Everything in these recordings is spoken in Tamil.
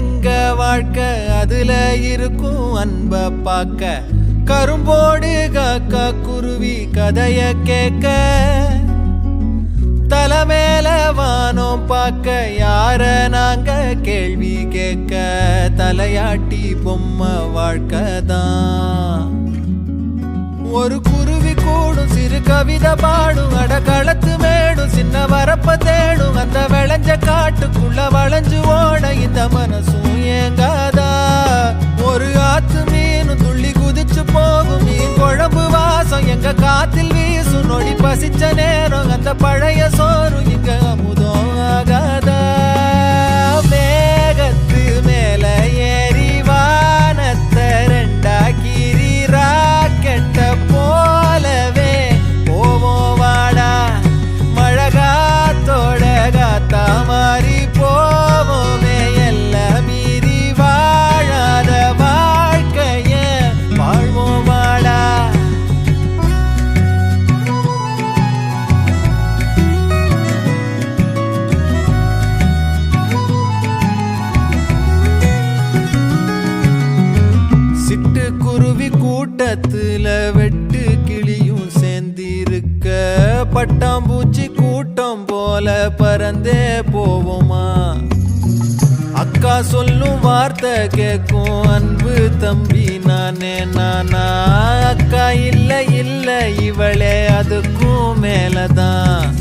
எங்க வாழ்க்கை அதுல இருக்கும் அன்ப பார்க்க கரும்போடு காக்கா குருவி கதைய கேட்க தலைமேல வானம் பார்க்க யார நாங்க கேள்வி கேட்க தலையாட்டி பொம்மை வாழ்க்கை தான். ஒரு குருவி கூடும் சிறு கவிதை பாடும் அடக்களத்து மேடும் சின்ன வரப்ப தேடும் அந்த காட்டுக்குள்ள வளைஞ்சு ஓட இந்த மனசும் ஏங்காதா? ஒரு ஆத்து மீனும் துள்ளி குதிச்சு போகும். மீன் குழம்பு வாசம் எங்க காத்தில் வீசும். நொடி பசிச்ச நேரம் அந்த பழைய சோறு இங்க கூட்டத்துல வெட்டு கிளியும் சேர்ந்திருக்க. பட்டாம்பூச்சி கூட்டம் போல பறந்தே போவோமா? அக்கா சொல்லும் வார்த்தை கேட்கும் அன்பு தம்பி நானே நானா? அக்கா இல்ல இல்ல இவளே அதுக்கும் மேலதான்.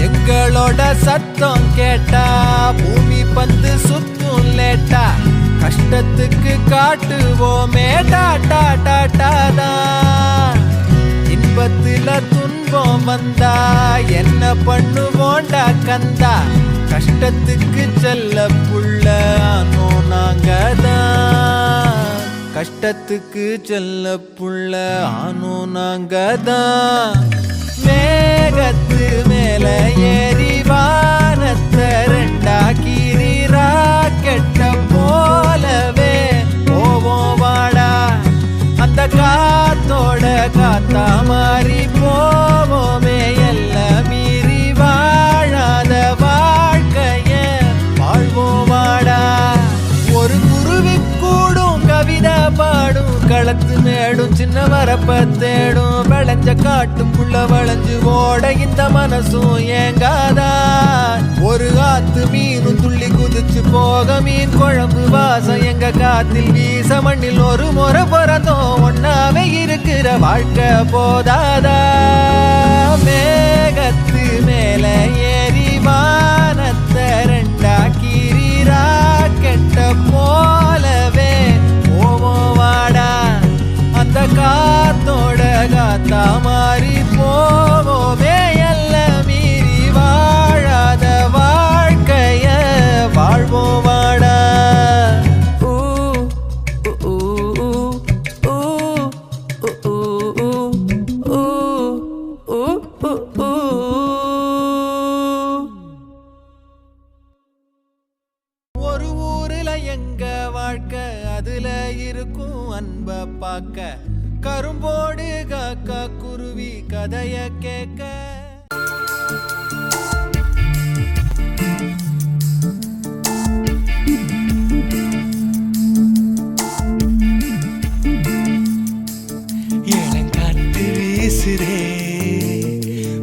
எங்களோட சத்தம் கேட்டா பூமி பந்து சுத்தும் லேட்டா. கஷ்டத்துக்கு காட்டுவோமே. டாட்டா டாட்டா இன்பத்துல துன்பம் வந்தா என்ன பண்ணுவோண்டா கந்தா? கஷ்டத்துக்கு செல்ல புள்ள ஆனோ நாங்க தான் கஷ்டத்துக்கு செல்ல புள்ள ஆனோ நாங்க தான் மேகத்து மேல ஏறி வானத்தை ரெண்டாக்கிரி வரப்ப தேடும் விளைஞ்ச காட்டும் காட்டுக்குள்ள வளைஞ்சு ஓட இந்த மனசும் ஏங்காதா? ஒரு ஆத்து மீனும் துள்ளி குதிச்சு போக மீன் குழம்பு வாசம் எங்க காத்தில் வீச மண்ணில் ஒரு முறை பிறந்தோம். ஒன்னாவே இருக்கிற வாழ்க்கை போதாதா? மாறி போவோமே அல்ல மீறி வாழாத வாழ்க்கைய வாழ்வோம் வாடா ஒரு ஊர்ல எங்க வாழ்க்கை அதுல இருக்கும் அன்ப பார்க்க கரும்போடு காக்க குருவி கதைய கேட்க இளங்காத்து வீசுதே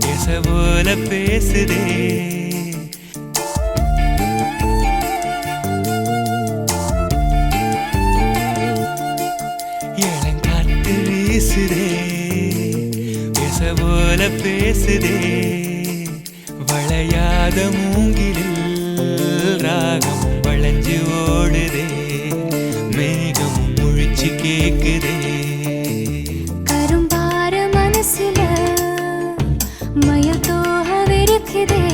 பேச போல பேசுதே. பேசுதே. வளையாத மூங்கிலில் ராகம் வளைஞ்சு ஓடுதே. மேகம் முழிச்சு கேக்குதே. கரும்பார மனசுல மயத்தோக வெறுக்குதே.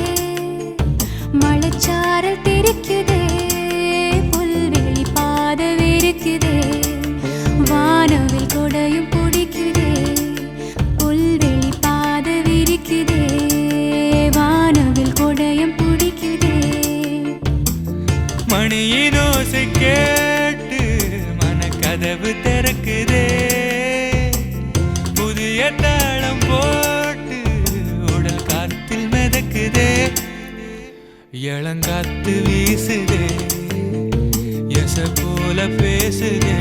இளங்காத்து வீசுதே எச போல பேசுதே.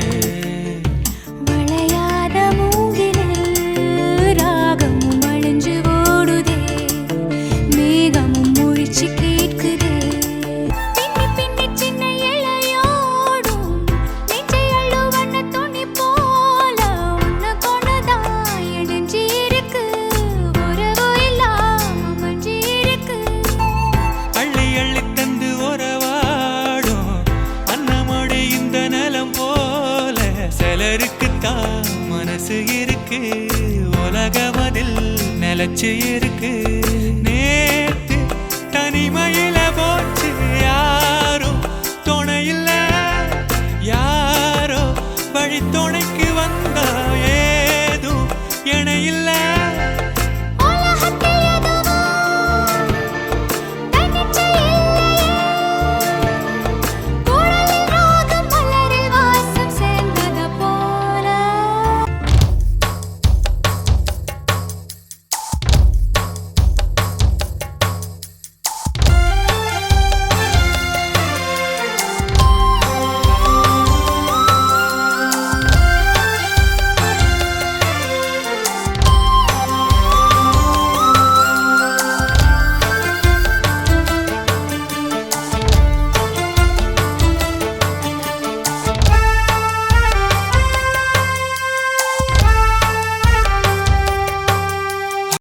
இருக்கு. உலகமதில் நிலச்சி இருக்கு. நேற்று தனிமையில போச்சு. யாரும் துணையில்ல. யாரோ வழித்துணைக்கு வந்தா. ஏதும் இணையில்லை